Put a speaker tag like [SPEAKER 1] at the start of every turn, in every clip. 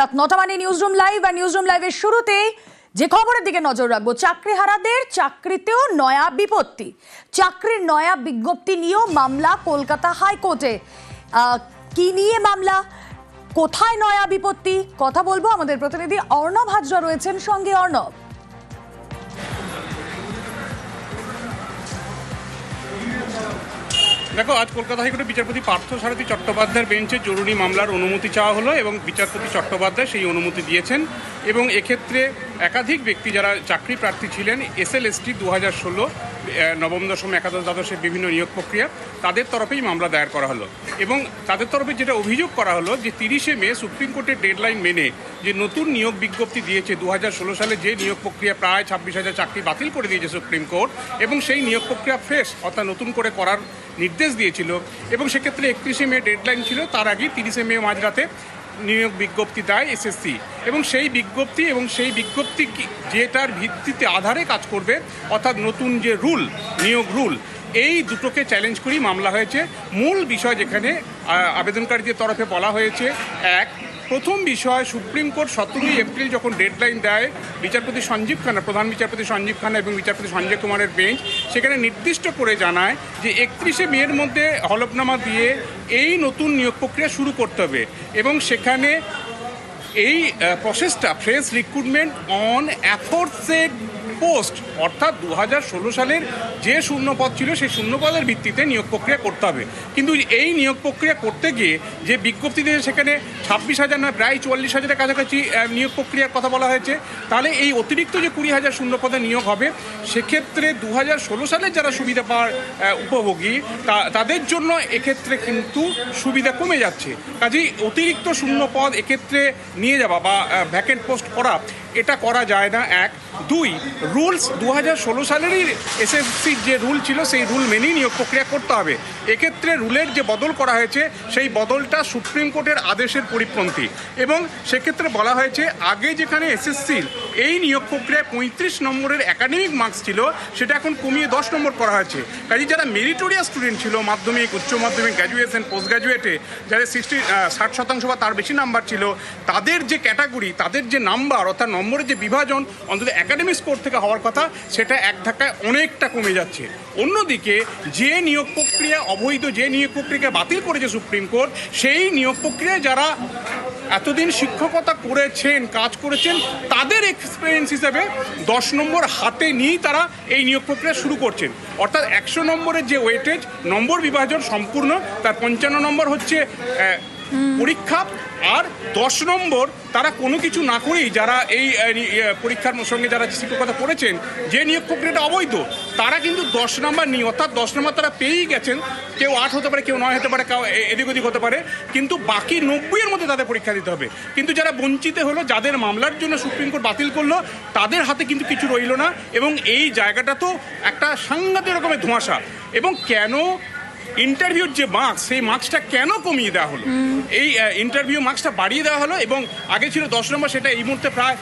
[SPEAKER 1] রাত নটা মানে নিউজ রুম লাইভ আর নিউজ রুম লাইভের শুরুতেই যে খবরের দিকে নজর রাখব, চাকরিহারাদের চাকরিতেও নয়া বিপত্তি। চাকরির নয়া বিজ্ঞপ্তি নিয়েও মামলা কলকাতা হাইকোর্টে। কি নিয়ে মামলা? কোথায় নয়া বিপত্তি? কথা বলব আমাদের প্রতিনিধি অর্ণব হাজরা রয়েছেন সঙ্গে। অর্ণব?
[SPEAKER 2] দেখো, আজ কলকাতা হাইকোর্টের বিচারপতি পার্থ সারথী চট্টোপাধ্যায়ের বেঞ্চে জরুরি মামলার অনুমতি চাওয়া হলো এবং বিচারপতি চট্টোপাধ্যায় সেই অনুমতি দিয়েছেন এবং এক্ষেত্রে একাধিক ব্যক্তি যারা চাকরি প্রার্থী ছিলেন এস এল এসটি দু হাজার ষোলো নবম দশম একাদশ দ্বাদশের বিভিন্ন নিয়োগ প্রক্রিয়া, তাদের তরফেই মামলা দায়ের করা হলো। এবং তাদের তরফে যেটা অভিযোগ করা হলো যে তিরিশে মে সুপ্রিম কোর্টের ডেডলাইন মেনে যে নতুন নিয়োগ বিজ্ঞপ্তি দিয়েছে দু হাজার ষোলো সালে যে নিয়োগ প্রক্রিয়া প্রায় ছাব্বিশ হাজার চাকরি বাতিল করে দিয়েছে সুপ্রিম কোর্ট, এবং সেই নিয়োগ প্রক্রিয়া ফ্রেশ অর্থাৎ নতুন করে করার নির্দেশ দিয়েছিল। এবং সেক্ষেত্রে একত্রিশে মে ডেডলাইন ছিল, তার আগে তিরিশে মে মাঝরাতে নিয়োগ বিজ্ঞপ্তি দেয় এসএসসি। এবং সেই বিজ্ঞপ্তি এবং সেই বিজ্ঞপ্তি যেটার ভিত্তিতে আধারে কাজ করবে, অর্থাৎ নতুন যে রুল নিয়োগ রুল, এই দুটোকে চ্যালেঞ্জ করেই মামলা হয়েছে। মূল বিষয় যেখানে আবেদনকারীদের তরফে বলা হয়েছে, এক প্রথম বিষয়, সুপ্রিম কোর্ট সতেরোই এপ্রিল যখন ডেডলাইন দেয়, বিচারপতি সঞ্জীব খান্না, প্রধান বিচারপতি সঞ্জীব খান্না এবং বিচারপতি সঞ্জয় কুমারের বেঞ্চ সেখানে নির্দিষ্ট করে জানায় যে একত্রিশে মেয়ের মধ্যে হলফনামা দিয়ে এই নতুন নিয়োগ প্রক্রিয়া শুরু করতে হবে এবং সেখানে এই প্রসেসটা fresh recruitment on aforesaid post, অর্থাৎ দু হাজার ষোলো সালের যে শূন্য পদ ছিল সেই শূন্য পদের ভিত্তিতে নিয়োগ প্রক্রিয়া করতে হবে। কিন্তু এই নিয়োগ প্রক্রিয়া করতে গিয়ে যে বিজ্ঞপ্তি দিয়ে সেখানে ছাব্বিশ হাজার নয়, প্রায় চুয়াল্লিশ হাজারের কাছাকাছি নিয়োগ প্রক্রিয়ার কথা বলা হয়েছে। তাহলে এই অতিরিক্ত যে কুড়ি হাজার শূন্য পদে নিয়োগ হবে, সেক্ষেত্রে দু হাজার ষোলো সালের যারা সুবিধা পাওয়ার উপভোগী তাদের জন্য এক্ষেত্রে কিন্তু সুবিধা কমে যাচ্ছে। কাজেই অতিরিক্ত শূন্য পদ এক্ষেত্রে নিয়ে যাওয়া বা ভ্যাকেন্ট পোস্ট করা, এটা করা যায় না। এক দুই, রুলস দু হাজার ষোলো সালেরই এসএসসির যে রুল ছিল, সেই রুল মেনেই নিয়োগ প্রক্রিয়া করতে হবে। এক্ষেত্রে রুলের যে বদল করা হয়েছে, সেই বদলটা সুপ্রিম কোর্টের আদেশের পরিপন্থী। এবং সেক্ষেত্রে বলা হয়েছে, আগে যেখানে এসএসসির এই নিয়োগ প্রক্রিয়ায় পঁয়ত্রিশ নম্বরের একাডেমিক মার্কস ছিল, সেটা এখন কমিয়ে দশ নম্বর করা হয়েছে। কাজে যারা মেরিটোরিয়াস স্টুডেন্ট ছিল, মাধ্যমিক, উচ্চ মাধ্যমিক গ্র্যাজুয়েশন পোস্ট গ্র্যাজুয়েটে যাদের সিক্সটি ষাট শতাংশ বা তার বেশি নাম্বার ছিল, তাদের যে ক্যাটাগরি তাদের যে নাম্বার অর্থাৎ নম্বরের যে বিভাজন, অন্তত একাডেমিক স্কোর থেকে হওয়ার কথা, সেটা এক ধাক্কায় অনেকটা কমে যাচ্ছে। অন্যদিকে, যে নিয়োগ প্রক্রিয়া, অবৈধ যে নিয়োগ প্রক্রিয়াকে বাতিল করেছে সুপ্রিম কোর্ট, সেই নিয়োগ প্রক্রিয়ায় যারা এতদিন শিক্ষকতা করেছেন, কাজ করেছেন, তাদের এক্সপিরিয়েন্স হিসেবে দশ নম্বর হাতে নিয়েই তারা এই নিয়োগ প্রক্রিয়া শুরু করছেন। অর্থাৎ একশো নম্বরের যে ওয়েটেজ নম্বর বিভাজন সম্পূর্ণ, তার পঞ্চান্ন নম্বর হচ্ছে পরীক্ষা আর দশ নম্বর, তারা কোনো কিছু না করেই যারা এই পরীক্ষার সঙ্গে যারা শিক্ষকতা করেছেন যে নিয়োগ প্রক্রিয়াটা অবৈধ, তারা কিন্তু দশ নম্বর নিয়ে, অর্থাৎ দশ নম্বর তারা পেয়েই গেছেন, কেউ আট হতে পারে, কেউ নয় হতে পারে, কেউ এদিক ওদিক হতে পারে, কিন্তু বাকি নব্বইয়ের মধ্যে তাদের পরীক্ষা দিতে হবে। কিন্তু যারা বঞ্চিত হলো, যাদের মামলার জন্য সুপ্রিম কোর্ট বাতিল করল, তাদের হাতে কিন্তু কিছু রইল না, এবং এই জায়গাটা তো একটা সাংঘাতিক রকমের ধোঁয়াশা। এবং কেন ইন্টারভিউর যে মার্কস সেই মার্কসটা কেন কমিয়ে দেওয়া হলো? এই ইন্টারভিউ মার্কসটা বাড়িয়ে দেওয়া হলো এবং আগে ছিল দশ নম্বর সেটা এই মুহূর্তে প্রায়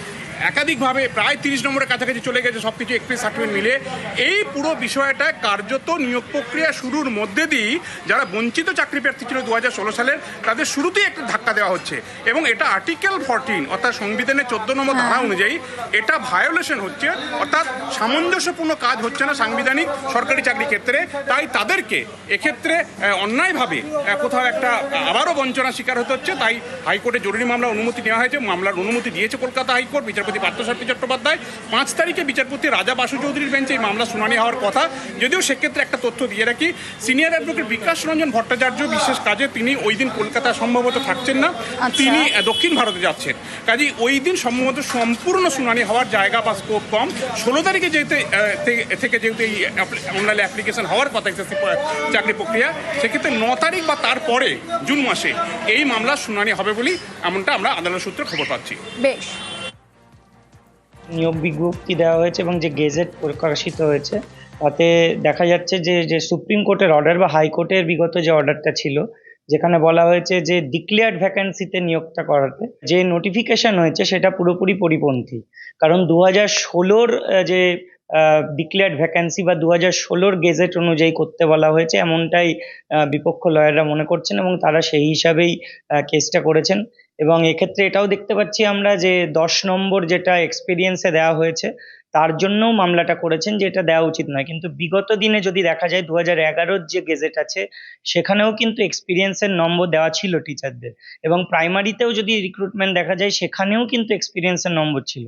[SPEAKER 2] একাধিকভাবে প্রায় তিরিশ নম্বরের কাছাকাছি চলে গেছে সব কিছু এক্সপ্রেস সার্টিফিকেট মিলে এই পুরো বিষয়টা কার্যত নিয়োগ প্রক্রিয়া শুরুর মধ্যে দিয়েই যারা বঞ্চিত চাকরি প্রার্থী ছিল দু হাজার ষোলো সালের তাদের শুরুতেই একটা ধাক্কা দেওয়া হচ্ছে। এবং এটা আর্টিকেল ফোরটিন অর্থাৎ সংবিধানের চোদ্দ নম্বর ধারা অনুযায়ী এটা ভায়োলেশন হচ্ছে অর্থাৎ সামঞ্জস্যপূর্ণ কাজ হচ্ছে না সাংবিধানিক সরকারি চাকরি ক্ষেত্রে তাই তাদেরকে এক্ষেত্রে অন্যায়ভাবে কোথাও একটা আবারও বঞ্চনা শিকার হতে হচ্ছে। তাই হাইকোর্টে জরুরি মামলা অনুমতি নেওয়া হয়েছে মামলার অনুমতি দিয়েছে কলকাতা হাইকোর্ট বিচারপতি পার্থসারথী চট্টোপাধ্যায় পাঁচ তারিখে বিচারপতি রাজা বাসু চৌধুরীর বেঞ্চে এই মামলা শুনানি হওয়ার কথা। যদিও সেক্ষেত্রে একটা তথ্য দিয়ে রাখি সিনিয়র অ্যাডভোকেট বিকাশ রঞ্জন ভট্টাচার্য বিশেষ কাজে তিনি ওই দিন কলকাতা সম্ভবত থাকছেন না
[SPEAKER 1] আচ্ছা।
[SPEAKER 2] তিনি দক্ষিণ ভারতে যাচ্ছেন। কাজেই ওই দিন সম্ভবত সম্পূর্ণ শুনানি হওয়ার জায়গা বা স্কোপ কম। ষোলো তারিখে যেহেতু থেকে- যেহেতু এই অনলাইন অ্যাপ্লিকেশন হওয়ার কথা এসএসসি চাকরি প্রক্রিয়া সেক্ষেত্রে ন তারিখ বা তারপরে জুন মাসে এই মামলার শুনানি হবে বলেই এমনটা আমরা আদালত সূত্রে খবর পাচ্ছি।
[SPEAKER 1] বেশ।
[SPEAKER 3] নিয়োগ বিজ্ঞপ্তি দেওয়া হয়েছে এবং যে গেজেট প্রকাশিত হয়েছে, তাতে দেখা যাচ্ছে যে যে সুপ্রিম কোর্টের অর্ডার বা হাইকোর্টের বিগত যে অর্ডারটা ছিল, যেখানে বলা হয়েছে যে ডিক্লেয়ার্ড ভ্যাকেন্সিতে নিয়োগটা করাতে যে নোটিফিকেশন হয়েছে সেটা পুরোপুরি পরিপন্থী। কারণ দু হাজার ষোলোর যে ডিক্লেয়ার্ড ভ্যাকেন্সি বা দু হাজার ষোলোর গেজেট অনুযায়ী করতে বলা হয়েছে, এমনটাই বিপক্ষ লয়াররা মনে করছেন এবং তারা সেই হিসাবেই কেসটা করেছেন। এবং এক্ষেত্রে এটাও দেখতে পাচ্ছি আমরা যে দশ নম্বর যেটা এক্সপিরিয়েন্সে দেওয়া হয়েছে, তার জন্যও মামলাটা করেছেন যে এটা দেওয়া উচিত নয়। কিন্তু বিগত দিনে যদি দেখা যায় দু হাজার এগারোর যে গেজেট আছে, সেখানেও কিন্তু এক্সপিরিয়েন্সের নম্বর দেওয়া ছিল টিচারদের এবং প্রাইমারিতেও যদি রিক্রুটমেন্ট দেখা যায়, সেখানেও কিন্তু এক্সপিরিয়েন্সের নম্বর ছিল।